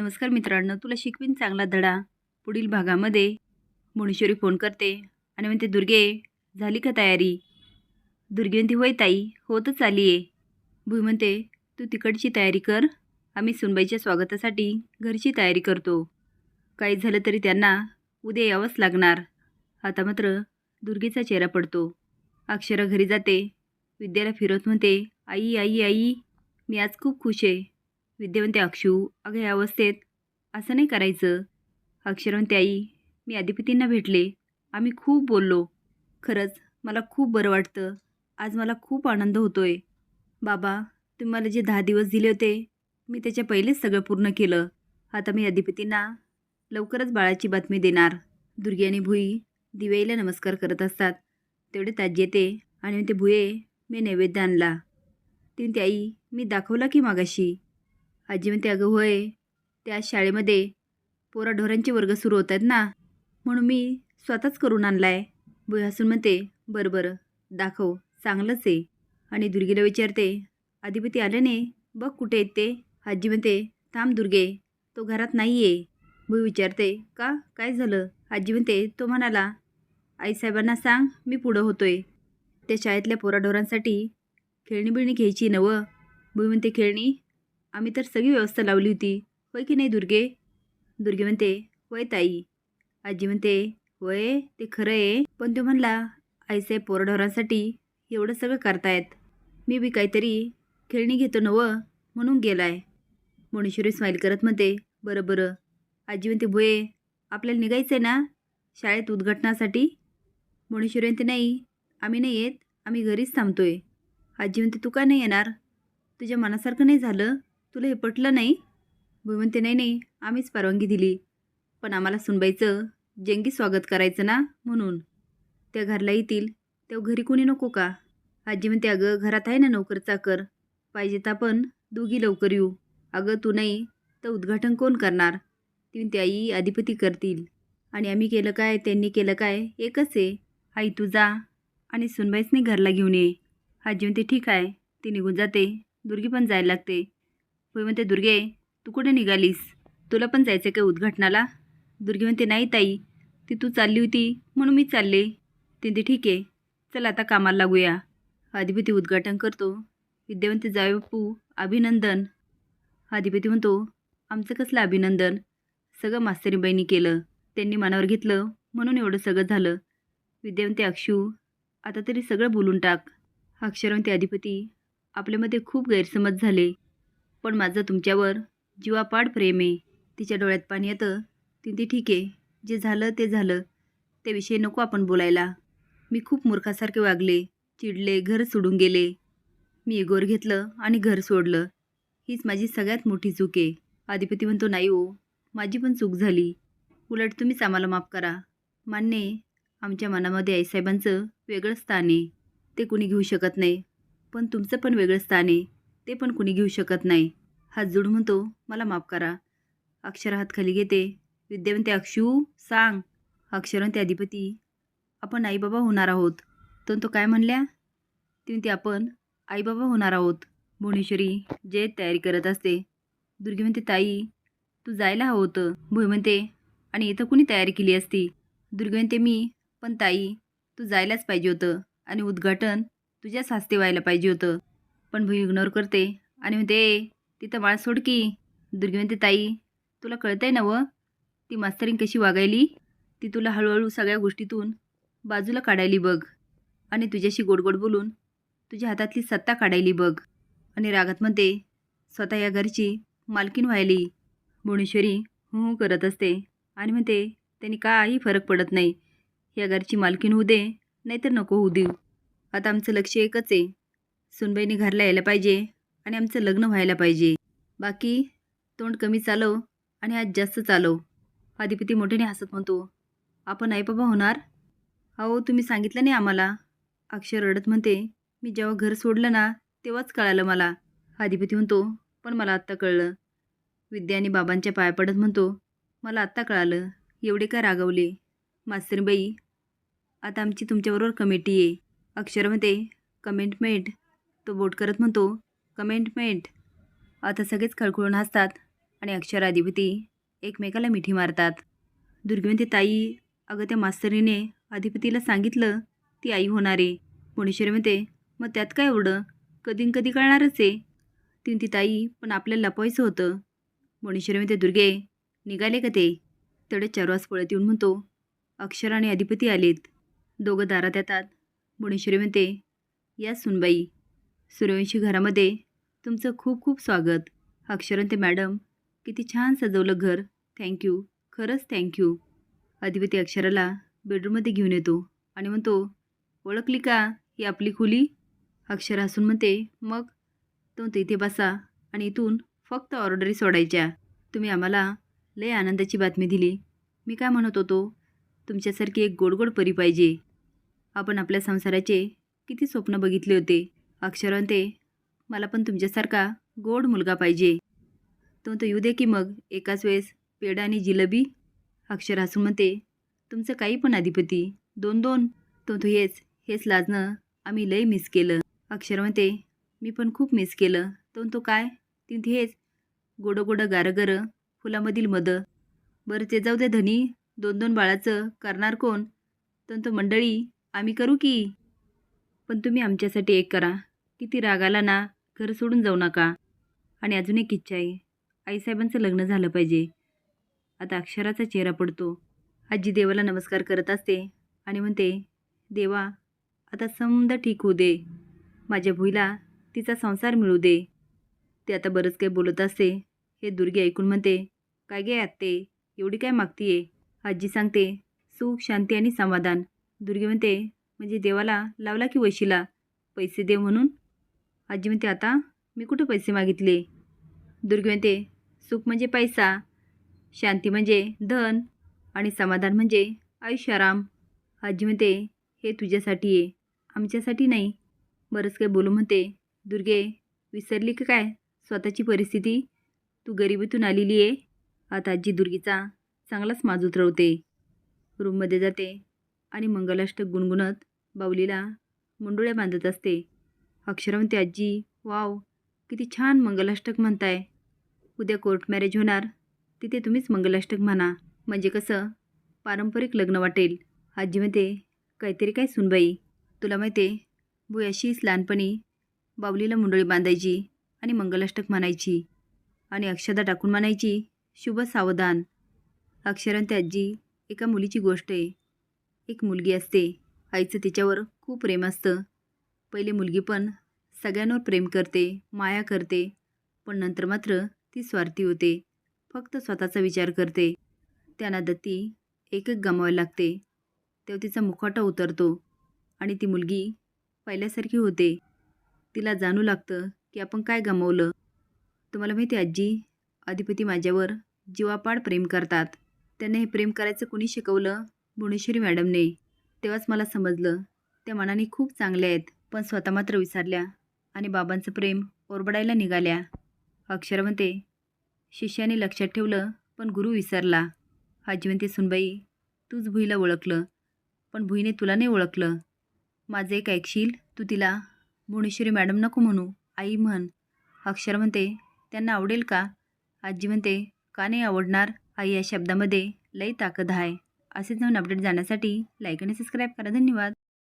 नमस्कार मित्रांनो तुला शिकवीन चांगला धडा पुढील भागामध्ये. मुणेश्वरी फोन करते आणि म्हणते दुर्गे झाली का तयारी? दुर्गे म्हणते होय ताई होतच आली आहे. भुई म्हणते तू तिकडची तयारी कर आम्ही सुनबाईच्या स्वागतासाठी घरची तयारी करतो. काही झालं तरी त्यांना उद्या यावंच लागणार. आता मात्र दुर्गेचा चेहरा पडतो. अक्षरा घरी जाते. विद्याला फिरत म्हणते आई आई आई मी आज खूप खुश आहे. विद्यावंते अक्षू अगं या अवस्थेत असं नाही करायचं. अक्षर आई मी अधिपतींना भेटले. आम्ही खूप बोललो. खरंच मला खूप बरं वाटतं. आज मला खूप आनंद होतो आहे बाबा तुम्ही मला जे दहा दिवस दिले होते मी त्याच्या पहिलेच सगळं पूर्ण केलं. आता मी अधिपतींना लवकरच बाळाची बातमी देणार. दुर्गी आणि भुई दिवेईला नमस्कार करत असतात. तेवढे ताजी येते आणि ते भुये मी नैवेद्य आणला. ती म्हणते आई मी दाखवला की मागाशी? आजी म्हणते अगं होय त्या शाळेमध्ये पोराढोरांचे वर्ग सुरू होत आहेत ना म्हणून मी स्वतःच करून आणला आहे भुई हसून म्हणते बरं बरं दाखव चांगलंच आहे. आणि दुर्गेला विचारते अधिपती आले नाही? बघ कुठे आहेत ते. आजी म्हणते थांब दुर्गे तो घरात नाही आहे भुई विचारते का? काय झालं? आजी म्हणते तो म्हणाला आईसाहेबांना सांग मी पुढं होतोय. त्या शाळेतल्या पोराढोरांसाठी खेळणी बिळणी घ्यायची नवं भुई म्हणते खेळणी आम्ही तर सगळी व्यवस्था लावली होती. होय की नाही दुर्गे? दुर्गे म्हणते होय ताई. आजी म्हणते होय ते खरं आहे. पण तो म्हणला आईसाहेब पोरढोरांसाठी एवढं सगळं करतायत. मी बी काहीतरी खेळणी घेतो नवं म्हणून गेलाय. मुणेश्वरी स्माईल करत म्हणते बरं बरं. आजी म्हणते भोये आपल्याला निघायचं आहे ना? शाळेत उद्घाटनासाठी? मोणेश्वरी म्हणते नाही आम्ही नाही येत. आम्ही घरीच थांबतोय. आजी म्हणते तू का नाही येणार? तुझ्या मनासारखं नाही झालं? तुला हे पटलं नाही? भुई म्हणते नाही नाही आम्हीच परवानगी दिली. पण आम्हाला सुनबाईचं जंगी स्वागत करायचं ना म्हणून. त्या घरला येतील. तेव्हा घरी कोणी नको का? आजी म्हणते अगं घरात आहे ना नोकर चाकर. पाहिजे तर आपण दोघी लवकर येऊ. अगं तू नाही तर उद्घाटन कोण करणार? ती म्हणते आई अधिपती करतील. आणि आम्ही केलं काय? त्यांनी केलं काय? एकच आहे. आई तू जा. आणि सुनबाईसनी घरला घेऊन ये. आजी म्हणते ठीक आहे. ती निघून जाते. दुर्गी पण जायला लागते. होय म्हणते दुर्गे तू कुठे निघालीस? तुला पण जायचं काय उद्घाटनाला? दुर्गे म्हणते नाही ताई ती तू चालली होती म्हणून मी चालले. ते ठीक आहे चल आता कामाला लागूया. अधिपती उद्घाटन करतो. विद्यावंत जावे बापू अभिनंदन. अधिपती म्हणतो आमचं कसलं अभिनंदन? सगळं मास्तरीबाईंनी केलं त्यांनी मनावर घेतलं म्हणून एवढं सगळं झालं. विद्यावंती अक्षू आता तरी सगळं बोलून टाक. अक्षरवंती अधिपती आपल्यामध्ये खूप गैरसमज झाले पण माझं तुमच्यावर जीवापाड प्रेम आहे. तिच्या डोळ्यात पाणी येतं. ती ती ठीक आहे. जे झालं ते झालं. त्याविषयी नको आपण बोलायला. मी खूप मूर्खासारखे वागले. चिडले घर सोडून गेले. मी इगोर घेतलं आणि घर सोडलं. हीच माझी सगळ्यात मोठी चूक आहे. अधिपती म्हणतो नाही ओ माझी पण चूक झाली. उलट तुम्हीच आम्हाला माफ करा. मान्य आमच्या मनामध्ये आईसाहेबांचं वेगळं स्थान आहे. ते कुणी घेऊ शकत नाही. पण तुमचं पण वेगळं स्थान आहे. ते पण कुणी घेऊ शकत नाही. हात जोडून म्हणतो मला माफ करा. अक्षर हात खाली घेते. विद्यावंती अक्षू सांग. अक्षर अधिपती आपण आईबाबा होणार आहोत. तर तो काय म्हणल्या? ती म्हणते आपण आईबाबा होणार आहोत. भुवनेश्वरी जय तयारी करत असते. दुर्गी म्हणते ताई तू जायला हवं होतं. भुई म्हणते आणि इथं कुणी तयारी केली असती? दुर्गी म्हणते मी पण ताई तू जायलाच पाहिजे होतं. आणि उद्घाटन तुझ्याच हस्ते व्हायला पाहिजे होतं. पण भुई इग्नोर करते. आणि म्हणते तिथं बाळ सोड की. दुर्गी म्हणते ताई तुला कळतंय ना व? ती मास्तरीन कशी वागायली? ती तुला हळूहळू सगळ्या गोष्टीतून बाजूला काढायली बघ. आणि तुझ्याशी गोडगोड बोलून तुझ्या हातातली सत्ता काढायली बघ. आणि रागात म्हणते स्वतः या घरची मालकीन व्हायली. भुवनेश्वरी हू हू करत असते. आणि म्हणते त्यांनी काही फरक पडत नाही. या घरची मालकीन होऊ दे नाहीतर नको होऊ देऊ. आता आमचं लक्ष एकच आहे. सुनबाईने घरला यायला पाहिजे आणि आमचं लग्न व्हायला पाहिजे. बाकी तोंड कमी चालव आणि आज जास्त चालव. अधिपती मोठ्याने हसत म्हणतो आपण आई बाबा होणार? अहो तुम्ही सांगितलं नाही आम्हाला. अक्षर रडत म्हणते मी जेव्हा घर सोडलं ना तेव्हाच कळालं मला. अधिपती म्हणतो पण मला आत्ता कळलं. विद्या आणि बाबांच्या पाया पडत म्हणतो मला आत्ता कळालं. एवढे काय रागवले? मास्तरीबाई आता आमची तुमच्याबरोबर कमिटी आहे. अक्षर म्हणते कमेंटमेंट तो बोट करत म्हणतो कमेंटमेंट आता सगळेच खळखळून हसतात आणि अक्षराधिपती एकमेकाला मिठी मारतात. दुर्गवंती ताई अगं त्या मास्तरीने अधिपतीला सांगितलं ती आई होणार. आहे पुणेश्वरी म्हणते मग त्यात काय एवढं? कधी न कधी कळणारच आहे. ती ती ताई पण आपल्याला लपवायचं होतं. मुणेश्वरी म्हणते दुर्गे निघाले का ते? तेवढे चारवास पळत येऊन म्हणतो अक्षर आणि अधिपती आलेत. दोघं दारात येतात. मुणेश्वरी म्हणते या सुनबाई सूर्यवंशी घरामध्ये तुमचं खूप खूप स्वागत. अक्षरंते मॅडम किती छान सजवलं घर. थँक्यू खरंच थँक्यू अधिपती अक्षराला बेडरूममध्ये घेऊन येतो आणि म्हणतो ओळखली का ही आपली खुली? अक्षर हसून म्हणते मग? तो तिथे बसा आणि इथून फक्त ऑर्डरी सोडायच्या. तुम्ही आम्हाला लय आनंदाची बातमी दिली. मी काय म्हणत होतो तुमच्यासारखी एक गोडगोड परी पाहिजे. आपण आपल्या संसाराचे किती स्वप्न बघितले होते. अक्षरांते मला पण तुमच्यासारखा गोड मुलगा पाहिजे. तो तो येऊ दे की मग एकाच वेळेस पेढा आणि जिलबी. अक्षर हसून म्हणते तुमचं काही पण अधिपती दोन दोन. तो तो हेच हेच लाजणं आम्ही लय मिस केलं. अक्षर म्हणते मी पण खूप मिस केलं. तो तो काय? तीन हेच. गोडं गोडं गारगरं फुलामधील मद. बरं ते जाऊ दे धनी. दोन दोन बाळाचं करणार कोण? तर तो मंडळी आम्ही करू की? पण तुम्ही आमच्यासाठी एक करा. किती राग आला ना घर सोडून जाऊ नका. आणि अजून एक इच्छा आहे. आईसाहेबांचं लग्न झालं पाहिजे. आता अक्षराचा चेहरा पडतो. आजी देवाला नमस्कार करत असते आणि म्हणते देवा आता समजा ठीक होऊ दे. माझ्या भुईला तिचा संसार मिळू दे. ते आता बरंच काही बोलत असते. हे दुर्गे ऐकून म्हणते काय गे आत्ते? एवढी काय मागतीये? आजी सांगते सुख शांती आणि समाधान. दुर्गे म्हणते म्हणजे देवाला लावला की वशीला? पैसे दे म्हणून? आजी म्हणते आता मी कुठं पैसे मागितले? दुर्गी म्हणते सुख म्हणजे पैसा शांती म्हणजे धन आणि समाधान म्हणजे आयुष्याराम. आजी म्हणते हे तुझ्यासाठी आहे आमच्यासाठी नाही. बरंच काही बोलू म्हणते दुर्गे विसरली का काय स्वतःची परिस्थिती? तू गरिबीतून आलेली आहे. आता आजी दुर्गीचा चांगलाच माज उतरवते. रूममध्ये जाते आणि मंगलाष्टक गुणगुणत बावलीला मुंडुळ्या बांधत असते. अक्षरवंती आजी वाव किती छान मंगलाष्टक म्हणताय. उद्या कोर्ट मॅरेज होणार तिथे तुम्हीच मंगलाष्टक म्हणा. म्हणजे कसं? पारंपरिक लग्न वाटेल. आजी म्हणते काहीतरी काय सुनबाई तुला माहिती आहे भुयाशीच लहानपणी बावलीला मुंडळी बांधायची आणि मंगलाष्टक म्हणायची आणि अक्षदा टाकून म्हणायची शुभ सावधान. अक्षरांती आजी एका मुलीची गोष्ट आहे. एक मुलगी असते. आईचं तिच्यावर खूप प्रेम असतं. पहिले मुलगी पण सगळ्यांवर प्रेम करते माया करते. पण नंतर मात्र ती स्वार्थी होते. फक्त स्वतःचा विचार करते. त्यांना दत्ती एक एक गमावायला लागते. तेव्हा तिचा मुखवटा उतरतो. आणि ती मुलगी पहिल्यासारखी होते. तिला जाणू लागतं की आपण काय गमावलं. तुम्हाला माहिती आजी? अधिपती माझ्यावर जीवापाड प्रेम करतात. त्यांना हे प्रेम करायचं कुणी शिकवलं? भुवनेश्वरी मॅडमने. तेव्हाच मला समजलं. त्या मनाने खूप चांगल्या आहेत. पण स्वतः मात्र विसरल्या. आणि बाबांचं प्रेम ओरबडायला निघाल्या. अक्षर म्हणते शिष्याने लक्षात ठेवलं पण गुरु विसरला. आजी म्हणते सुनबाई तूच भुईला ओळखलं पण भुईने तुला नाही ओळखलं. माझं एक ऐकशील? तू तिला भुवनेश्वरी मॅडम नको म्हणू आई म्हण. अक्षर म्हणते त्यांना आवडेल का? आजी म्हणते का नाही आवडणार? आई या शब्दामध्ये लई ताकद आहे. असेच नवीन अपडेट जाण्यासाठी लाईक आणि सबस्क्राईब करा. धन्यवाद.